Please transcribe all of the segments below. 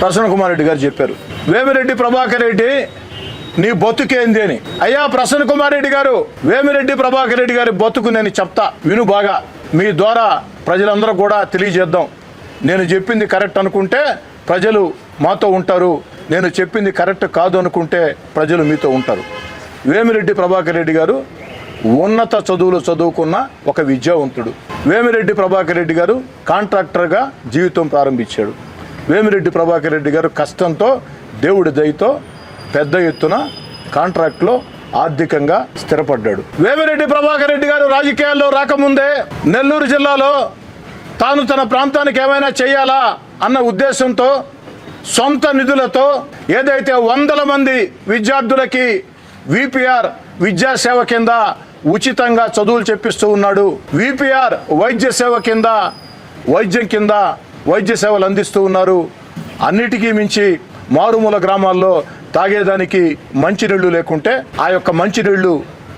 ప్రసన్న కుమార్ రెడ్డి గారు చెప్పారు. వేమిరెడ్డి ప్రభాకర్ రెడ్డి నీ బతుకేంది అని. అయ్యా ప్రసన్న కుమార్ రెడ్డి గారు వేమిరెడ్డి ప్రభాకర్ రెడ్డి గారి బతుకు నేను చెప్తా విను బాగా. మీ ద్వారా ప్రజలందరూ కూడా తెలియజేద్దాం. నేను చెప్పింది కరెక్ట్ అనుకుంటే ప్రజలు మాతో ఉంటారు. నేను చెప్పింది కరెక్ట్ కాదు అనుకుంటే ప్రజలు మీతో ఉంటారు. వేమిరెడ్డి ప్రభాకర్ రెడ్డి గారు ఉన్నత చదువులు చదువుకున్న ఒక విద్యావంతుడు. వేమిరెడ్డి ప్రభాకర్ రెడ్డి గారు కాంట్రాక్టర్గా జీవితం ప్రారంభించాడు. వేమిరెడ్డి ప్రభాకర్ రెడ్డి గారు కష్టంతో దేవుడి దయతో పెద్ద ఎత్తున కాంట్రాక్ట్లో ఆర్థికంగా స్థిరపడ్డాడు. వేమిరెడ్డి ప్రభాకర్ రెడ్డి గారు రాజకీయాల్లో రాకముందే నెల్లూరు జిల్లాలో తాను తన ప్రాంతానికి ఏమైనా చేయాలా అన్న ఉద్దేశంతో సొంత నిధులతో ఏదైతే వందల మంది విద్యార్థులకి విపిఆర్ విద్యాసేవ కింద ఉచితంగా చదువులు చెప్పిస్తూ ఉన్నాడు విపిఆర్ వైద్య సేవ కింద వైద్యం కింద వైద్య సేవలు అందిస్తూ ఉన్నారు. అన్నిటికీ మించి మారుమూల గ్రామాల్లో తాగేదానికి మంచినీళ్ళు లేకుంటే ఆ యొక్క మంచినీళ్ళు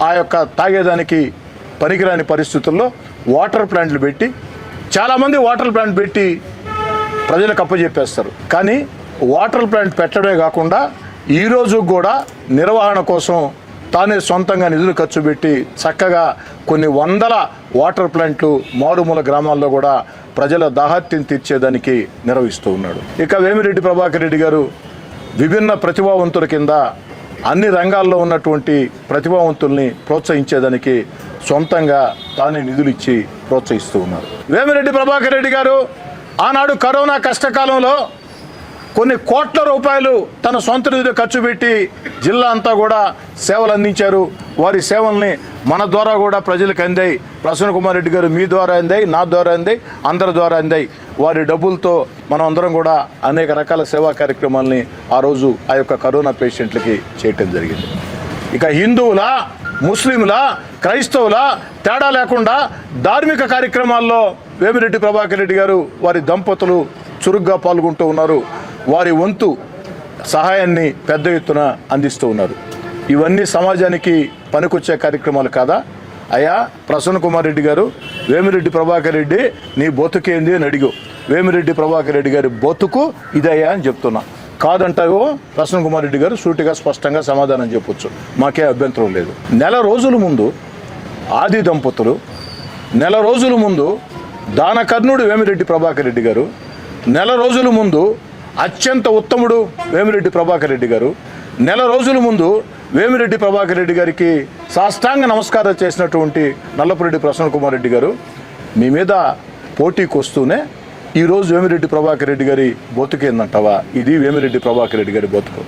ఆ యొక్క తాగేదానికి పనికిరాని పరిస్థితుల్లో వాటర్ ప్లాంట్లు పెట్టి చాలామంది వాటర్ ప్లాంట్ పెట్టి ప్రజలకు అప్పచెప్పేస్తారు కానీ వాటర్ ప్లాంట్ పెట్టడమే కాకుండా ఈరోజు కూడా నిర్వహణ కోసం తానే సొంతంగా నిధులు ఖర్చు పెట్టి చక్కగా కొన్ని వందల వాటర్ ప్లాంట్లు మారుమూల గ్రామాల్లో కూడా ప్రజల దాహత్యం తీర్చేదానికి నిర్వహిస్తూ ఉన్నాడు. ఇక వేమిరెడ్డి ప్రభాకర్ రెడ్డి గారు విభిన్న ప్రతిభావంతుల కింద అన్ని రంగాల్లో ఉన్నటువంటి ప్రతిభావంతుల్ని ప్రోత్సహించేదానికి సొంతంగా తానే నిధులు ఇచ్చి ప్రోత్సహిస్తూ ఉన్నారు. వేమిరెడ్డి ప్రభాకర్ రెడ్డి గారు ఆనాడు కరోనా కష్టకాలంలో కొన్ని కోట్ల రూపాయలు తన సొంత నిధులు ఖర్చు పెట్టి జిల్లా అంతా కూడా సేవలు అందించారు. వారి సేవల్ని మన ద్వారా కూడా ప్రజలకు అందాయి. ప్రసన్న కుమార్ రెడ్డి గారు మీ ద్వారా అందాయి నా ద్వారా అందాయి అందరి ద్వారా అందాయి. వారి డబ్బులతో మనం అందరం కూడా అనేక రకాల సేవా కార్యక్రమాల్ని ఆ రోజు ఆ యొక్క కరోనా పేషెంట్లకి చేయటం జరిగింది. ఇక హిందువుల ముస్లింల క్రైస్తవుల తేడా లేకుండా ధార్మిక కార్యక్రమాల్లో వేమిరెడ్డి ప్రభాకర్ రెడ్డి గారు వారి దంపతులు చురుగ్గా పాల్గొంటూ ఉన్నారు. వారి వంతు సహాయాన్ని పెద్ద ఎత్తున అందిస్తూ ఉన్నారు. ఇవన్నీ సమాజానికి పనికొచ్చే కార్యక్రమాలు కాదా? అయ్యా ప్రసన్న కుమార్ రెడ్డి గారు వేమిరెడ్డి ప్రభాకర్ రెడ్డి నీ బొతుకేంది అని అడిగు. వేమిరెడ్డి ప్రభాకర్ రెడ్డి గారి బతుకు ఇదయ్యా అని చెప్తున్నా. కాదంటావో? ప్రసన్న కుమార్ రెడ్డి గారు సూటిగా స్పష్టంగా సమాధానం చెప్పొచ్చు. మాకే అభ్యంతరం లేదు. నెల రోజుల ముందు ఆది దంపతులు నెల రోజుల ముందు దానకర్ణుడు వేమిరెడ్డి ప్రభాకర్ రెడ్డి గారు నెల రోజుల ముందు అత్యంత ఉత్తముడు వేమిరెడ్డి ప్రభాకర్ రెడ్డి గారు. నెల రోజుల ముందు వేమిరెడ్డి ప్రభాకర్ రెడ్డి గారికి సాష్టాంగ నమస్కారం చేసినటువంటి నల్లపురెడ్డి ప్రసన్న కుమార్ రెడ్డి గారు. మీ మీద పోటీకి వస్తూనే ఈరోజు వేమిరెడ్డి ప్రభాకర్ రెడ్డి గారి బతుకేందంటావా? ఇది వేమిరెడ్డి ప్రభాకర్ రెడ్డి గారి బతుకు.